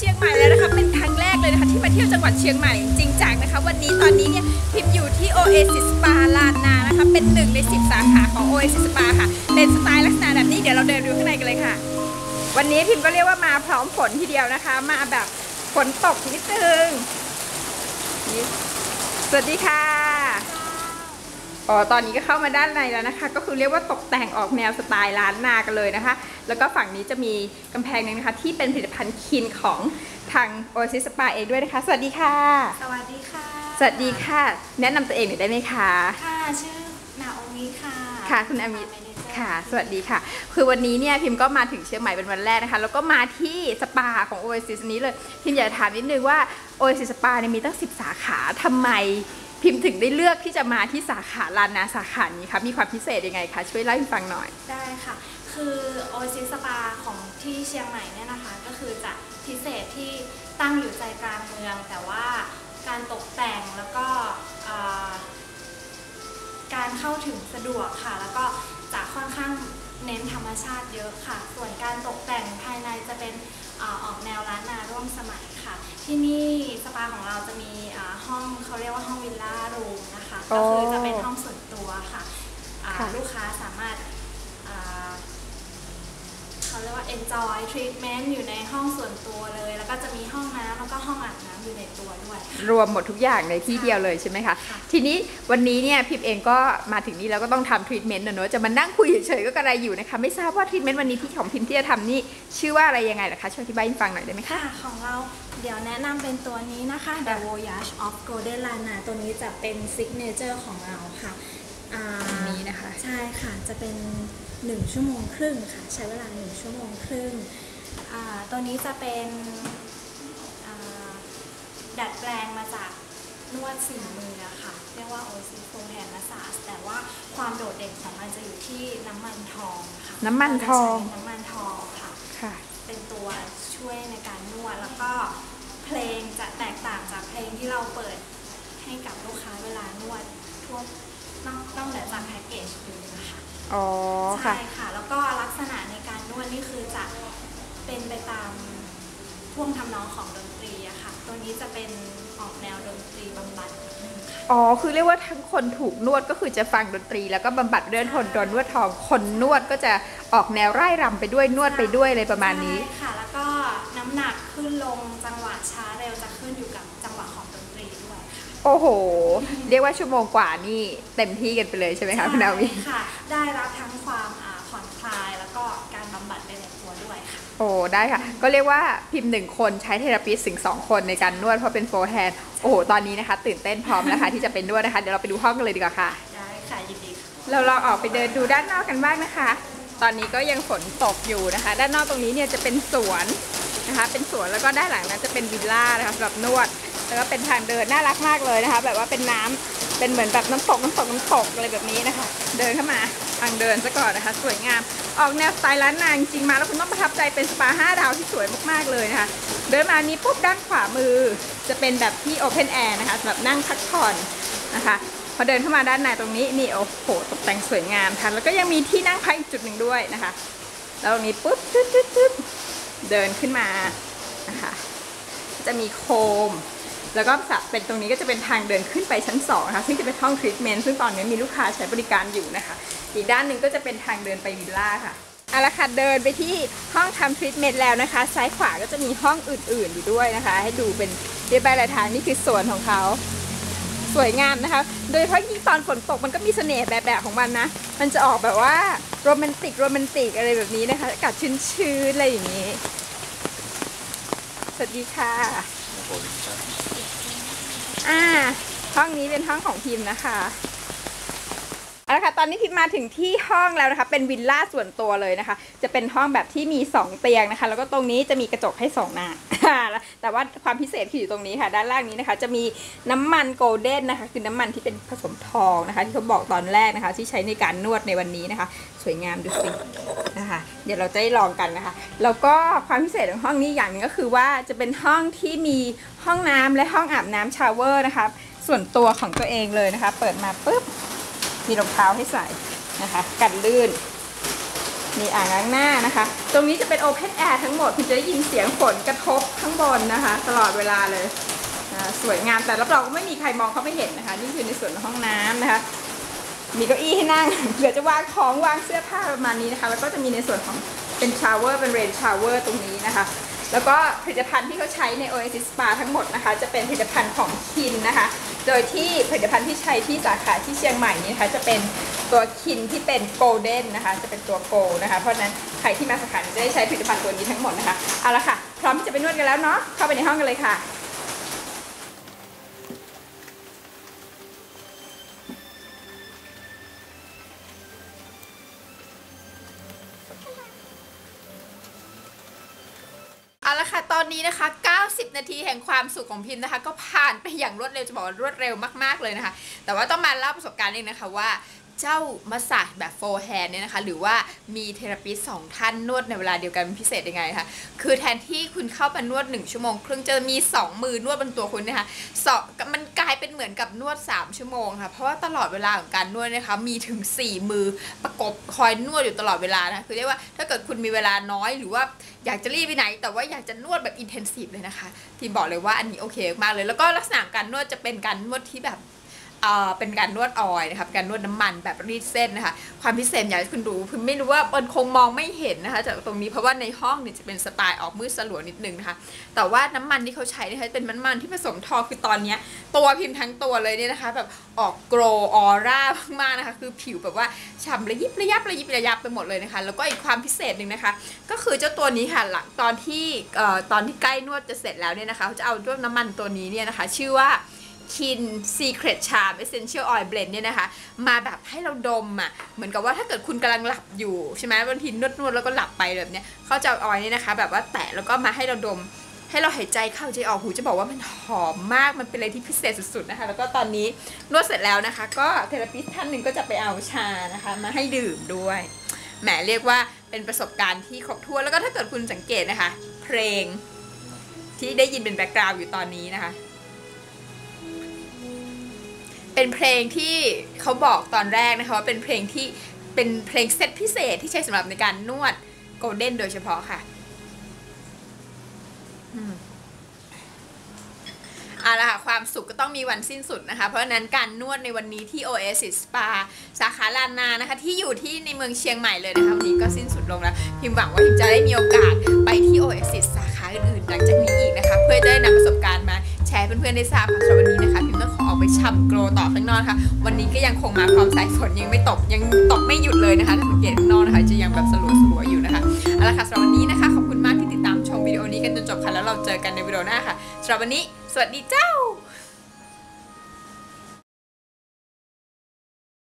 ชียงใหม่แล้วนะคะเป็นครั้งแรกเลยนะคะที่มาเที่ยวจังหวัดเชียงใหม่จริงจังนะคะ วันนี้ตอนนี้เนี่ยพิมพ์อยู่ที่ Oasis Spa ลานนานะคะเป็นหนึ่งใน 10 สาขาของ Oasis Spa ค่ะ เป็นสไตล์ลักษณะแบบนี้เดี๋ยวเราเดินดูข้างในกันเลยค่ะ วันนี้พิมพ์ก็เรียกว่ามาพร้อมฝนทีเดียวนะคะ มาแบบฝนตกนิดนึงสวัสดีค่ะ อ๋อตอนนี้ก็เข้ามาด้านในแล้วนะคะ ก็คือเรียกว่าตกแต่งออกแนวสไตล์ล้านนากันเลยนะคะ แล้วก็ฝั่งนี้จะมีกำแพงหนึงนะคะ ที่เป็นผลิตภัณฑ์คินของทาง Oasis Spa เองด้วยนะคะ สวัสดีค่ะ สวัสดีค่ะ สวัสดีค่ะ แนะนำตัวเองหน่อยได้ไหมคะ ค่ะ ชื่อนาโอมิค่ะ ค่ะคุณอามิเป็น manager ค่ะ สวัสดีค่ะ คือวันนี้เนี่ยพิมพ์ก็มาถึงเชียงใหม่เป็นวันแรกนะคะ แล้วก็มาที่สปาของ Oasis นี้เลย พิมพ์อยากจะถามนิดนึงว่า Oasis Spa เนี่ยมีตั้ง 10 สาขาทำไม พิมพ์ถึงได้เลือกที่จะมาที่สาขาลานนาสาขานี้คะมีความพิเศษยังไงคะช่วยเล่าให้ฟังหน่อย ได้ค่ะ คือโอซิสปาของที่เชียงใหม่เนี่ยนะคะ ก็คือจะพิเศษที่ตั้งอยู่ใจกลางเมือง แต่ว่าการตกแต่งแล้วก็การเข้าถึงสะดวกค่ะ แล้วก็จะค่อนข้างเน้นธรรมชาติเยอะค่ะ ส่วนการตกแต่งภายในจะเป็นออกแนวล้านนาร่วมสมัยค่ะ ที่นี่าของเราจะมีอ่าห้องเขาเรียกว่าห้องวิลล่ารูมนะคะอ๋ก็อคือจะเป็นห้องส่วนตัวค่ะอ่าค่ะลูกค้าสามารถอ่า เขาเรียกว่า enjoy treatment อยู่ในห้องส่วนตัวเลย แล้วก็จะมีห้องน้ำแล้วก็ห้องอาบน้ำอยู่ในตัวด้วย รวมหมดทุกอย่างในที่เดียวเลยใช่ไหมคะค่ะทีนี้วันนี้เนี่ยพิมพ์เองก็มาถึงนี่แล้วก็ต้องทำทรีทเมนต์นะเนอะจะมานั่งคุยเฉยๆก็กระไรอยู่นะคะ ไม่ทราบว่าทรีทเมนต์วันนี้ที่ของพิมพ์ที่จะทำนี่ชื่อว่าอะไรยังไงล่ะคะ ช่วยอธิบายให้ฟังหน่อยได้ไหมคะค่ะของเราเดี๋ยวแนะนำเป็นตัวนี้นะคะ The Voyage of Golden Lana ตัวนี้จะเป็น signature ของเราค่ะอ่าอั นนี้นะคะ ใช่ค่ะจะเป็น 1 ชั่วโมงครึ่งค่ะ ใช้เวลา 1 ชั่วโมงครึ่งอ่าตัวนี้จะเป็นอ่าดัดแปลงมาจากนวดสี่มืออะค่ะ เรียกว่า o c f o Hand Massage แต่ว่าความโดดเด่นของมันจะอยู่ที่น้ำมันทองค่ะ น้ำมันทองเราจะใช้น้ำมันทองค่ะค่ะ เป็นตัวช่วยในการนวดแล้วก็เพลงจะแตกต่างจากเพลงที่เราเปิดให้กับลูกค้าเวลานวดทั่ว นอกนอกเหนือจากแพ็กเกจอื่นนะคะอ๋อค่ะ ใช่ค่ะ แล้วก็ลักษณะในการนวดนี่คือจะเป็นไปตามท่วงทำนองของดนตรีอะค่ะ ตัวนี้จะเป็นออกแนวดนตรีบำบัดนิดนึงค่ะ อ๋อ คือเรียกว่าทั้งคนถูกนวดก็คือจะฟังดนตรีแล้วก็บำบัดเรื่องทนโดนนวดทอง คนนวดก็จะออกแนวไร่รำไปด้วยนวดไปด้วยอะไรประมาณนี้ ใช่ค่ะ แล้วก็น้ำหนักขึ้นลงจัง โอ้โห เรียกว่าชั่วโมงกว่านี่เต็มที่กันไปเลยใช่ไหมคะคุณนาวิใช่ค่ะ ได้รับทั้งความอ่าผ่อนคลายแล้วก็การบำบัดไปในตัวด้วยค่ะ โอ้ได้ค่ะ ก็เรียกว่าพิมพ์หนึ่งคนใช้เทเลปิสถึงสองคนในการนวดเพราะเป็นโฟร์แฮนด์โอ้โห ตอนนี้นะคะ ตื่นเต้นพร้อมแล้วค่ะที่จะเป็นนวดนะคะ เดี๋ยวเราไปดูห้องกันเลยดีกว่าค่ะ ได้ค่ะยินดีค่ะเราลองออกไปเดินดูด้านนอกกันบ้างนะคะ ตอนนี้ก็ยังฝนตกอยู่นะคะ ด้านนอกตรงนี้เนี่ยจะเป็นสวนนะคะ เป็นสวนแล้วก็ด้านหลังนั้นจะเป็นวิลล่านะคะสำหรับนวด แล้วก็เป็นทางเดินน่ารักมากเลยนะคะ แบบว่าเป็นน้ำเป็นเหมือนแบบน้ำตกน้ำตกน้ำตกอะไรแบบนี้นะคะ เดินเข้ามาทางเดินซะก่อนนะคะ สวยงาม ออกแนวสไตล์ล้านนาจริงมาแล้วคุณต้องประทับใจเป็นสปาห้าดาวที่สวยมากๆเลยนะคะ เดินมานี้ปุ๊บด้านขวามือ จะเป็นแบบที่โอเพนแอร์นะคะสำหรับนั่งพักผ่อนนะคะพอเดินเข้ามาด้านในตรงนี้นี่โอ้โหตกแต่งสวยงามค่ะแล้วก็ยังมีที่นั่งพักอีกจุดหนึ่งด้วยนะคะ แล้วตรงนี้ปุ๊บตึ๊ดตึ๊ดตึ๊ดเดินขึ้นมานะคะจะมีโคม แล้วก็สระเป็นตรงนี้ก็จะเป็นทางเดินขึ้นไปชั้น2นะคะซึ่งจะเป็นห้องทรีทเมนต์ซึ่งตอนนี้มีลูกค้าใช้บริการอยู่นะคะ อีกด้านหนึ่งก็จะเป็นทางเดินไปวิลล่าค่ะเอาละค่ะเดินไปที่ห้องทำทรีทเมนต์แล้วนะคะ ซ้ายขวาก็จะมีห้องอื่นๆอยู่ด้วยนะคะ ให้ดูเป็นเรียบร้อยหลายทางนี่คือสวนของเขาสวยงามนะคะ โดยเฉพาะยิ่งตอนฝนตกมันก็มีเสน่ห์แบบแบบของมันนะ มันจะออกแบบว่าโรแมนติกโรแมนติกอะไรแบบนี้นะคะ อากาศชื้นๆอะไรอย่างนี้ สวัสดีค่ะอ่าห้องนี้เป็นห้องของพิมพ์นะคะ เอาละค่ะตอนนี้พิพมาถึงที่ห้องแล้วนะคะ เป็นวิลล่าส่วนตัวเลยนะคะ จะเป็นห้องแบบที่มี 2 เตียงนะคะ แล้วก็ตรงนี้จะมีกระจกให้สองหน้าแต่ว่าความพิเศษคืออยู่ตรงนี้ค่ะ ด้านล่างนี้นะคะ จะมีน้ำมันโกลเด้นนะคะ คือน้ำมันที่เป็นผสมทองนะคะ ที่เขาบอกตอนแรกนะคะ ที่ใช้ในการนวดในวันนี้นะคะ สวยงามดูสินะคะ เดี๋ยวเราจะได้ลองกันนะคะ แล้วก็ความพิเศษของห้องนี้อย่างหนึงก็คือว่าจะเป็นห้องที่มีห้องน้ำและห้องอาบน้ำชาวเวอร์นะคะ ส่วนตัวของตัวเองเลยนะคะ เปิดมาปุ๊บ มีรองเท้าให้ใส่นะคะ กันลื่น มีอ่างล้างหน้านะคะ ตรงนี้จะเป็นโอเพนแอร์ทั้งหมด คุณจะได้ยินเสียงฝนกระทบข้างบนนะคะ ตลอดเวลาเลยอ่าสวยงามแต่รับรองไม่มีใครมองเขาไปเห็นนะคะ นี่คือในส่วนของห้องน้ำนะคะ มีเก้าอี้ให้นั่งเผื่อจะวางของวางเสื้อผ้าประมาณนี้นะคะ แล้วก็จะมีในส่วนของเป็นชาวเวอร์เป็นเรนชาวเวอร์ตรงนี้นะคะ แล้วก็ผลิตภัณฑ์ที่เขาใช้ใน Oasis Spa ทั้งหมดนะคะ จะเป็นผลิตภัณฑ์ของคินนะคะ โดยที่ผลิตภัณฑ์ที่ใช้ที่สาขาที่เชียงใหม่นี้นะคะจะเป็นตัวคินที่เป็นโกลเด้นนะคะ จะเป็นตัวโกลนะคะ เพราะนั้นใครที่มาสาขานี้จะได้ใช้ผลิตภัณฑ์ตัวนี้ทั้งหมดนะคะ เอาละค่ะ พร้อมที่จะไปนวดกันแล้วเนาะ เข้าไปในห้องกันเลยค่ะ อาละค่ะตอนนี้นะคะ 90 นาทีแห่งความสุขของพิมพ์นะคะ ก็ผ่านไปอย่างรวดเร็วจะบอกว่ารวดเร็วมากๆเลยนะคะ แต่ว่าต้องมาเล่าประสบการณ์เองนะคะว่า เจ้ามาสาแบบโฟร์แฮนเนี่ยนะคะ หรือว่ามีเทราปิสสองท่านนวดในเวลาเดียวกันพิเศษยังไงคะคือแทนที่คุณเข้ามานวด 1 ชั่วโมง ครึ่งจะมี 2 มือนวดบนตัวคุณนะคะสองมันกลายเป็นเหมือนกับนวด 3 ชั่วโมงค่ะ เพราะว่าตลอดเวลาของการนวดนยนะคะ มีถึง 4 มือประกบคอยนวดอยู่ตลอดเวลานะคือเรียกว่าถ้าเกิดคุณมีเวลาน้อยหรือว่าอยากจะรีบไปไหน แต่ว่าอยากจะนวดแบบอินเทนซีฟเลยนะคะที่บอกเลยว่าอันนี้โอเคมากเลย แล้วก็ลักษณะการนวดจะเป็นการนวดที่แบบ เป็นการนวดออยนะครับการนวดน้ำมันแบบรีดเส้นนะคะ ความพิเศษอยากให้คุณดูคือไม่รู้ว่ามันคงมองไม่เห็นนะคะจากตรงนี้เพราะว่าในห้องเนี่ยจะเป็นสไตล์ออกมืดสลัวนิดนึงนะคะ แต่ว่าน้ำมันที่เขาใช้นะคะเป็นน้ำมันที่ผสมทอคือตอนนี้ตัวพิมพ์ทั้งตัวเลยเนี่ยนะคะ แบบออกโกรออร่ามากๆนะคะคือผิวแบบว่าฉ่ำระยิบระยับระยิบระยับไปหมดเลยนะคะ แล้วก็อีกความพิเศษหนึ่งนะคะ ก็คือเจ้าตัวนี้ค่ะหลังตอนที่ตอนที่ใกล้นวดจะเสร็จแล้วเนี่ยนะคะเขาจะเอาด้วยน้ำมันตัวนี้เนี่ยนะคะ ชื่อว่า คิน Secret Charm Essential Oil Blend เนี่ยนะคะ มาแบบให้เราดมอะ เหมือนกับว่าถ้าเกิดคุณกำลังหลับอยู่ใช่ไหมบางทีนวดนวดๆแล้วก็หลับไปแบบเนี้ยเขาจะเอาออยล์เนี่ยนะคะ แบบว่าแตะแล้วก็มาให้เราดม ให้เราหายใจเข้าใจออกหูจะบอกว่ามันหอมมากมันเป็นอะไรที่พิเศษสุดๆนะคะ แล้วก็ตอนนี้นวดเสร็จแล้วนะคะ ก็เทเลปิสท่านหนึ่งก็จะไปเอาชานะคะ มาให้ดื่มด้วยแหมเรียกว่าเป็นประสบการณ์ที่ครบถ้วนแล้วก็ถ้าเกิดคุณสังเกตนะคะ เพลงที่ได้ยินเป็นแบ็กกราวด์อยู่ตอนนี้นะคะ เป็นเพลงที่เขาบอกตอนแรกนะคะว่าเป็นเพลงที่เป็นเพลงเซตพิเศษที่ใช้สำหรับในการนวดโกลเด้นโดยเฉพาะค่ะอืมเอาละค่ะความสุขก็ต้องมีวันสิ้นสุดนะคะ เพราะฉะนั้นการนวดในวันนี้ที่ Oasis Spa สาขาลานนานะคะ ที่อยู่ที่ในเมืองเชียงใหม่เลยนะคะ วันนี้ก็สิ้นสุดลงแล้ว พิมหวังว่าพิมจะได้มีโอกาสไปที่ Oasis สาขาอื่นๆหลังจากนี้อีกนะคะ เพื่อจะได้นำประสบการณ์มา แชร์เพื่อนๆได้ทราบค่ะสำหรับวันนี้นะคะพิมต้องขอออกไปช่ำโกรต่อข้างนอกค่ะ วันนี้ก็ยังคงมาพร้อมสายฝนยังไม่ตกยังตกไม่หยุดเลยนะคะถ้าสังเกตข้างนอกนะคะจะยังแบบสลัวสลัวๆอยู่นะคะเอาละค่ะสำหรับวันนี้นะคะขอบคุณมากที่ติดตามชมวิดีโอนี้กันจนจบค่ะแล้วเราเจอกันในวิดีโอหน้าค่ะสำหรับวันนี้ สวัสดีเจ้า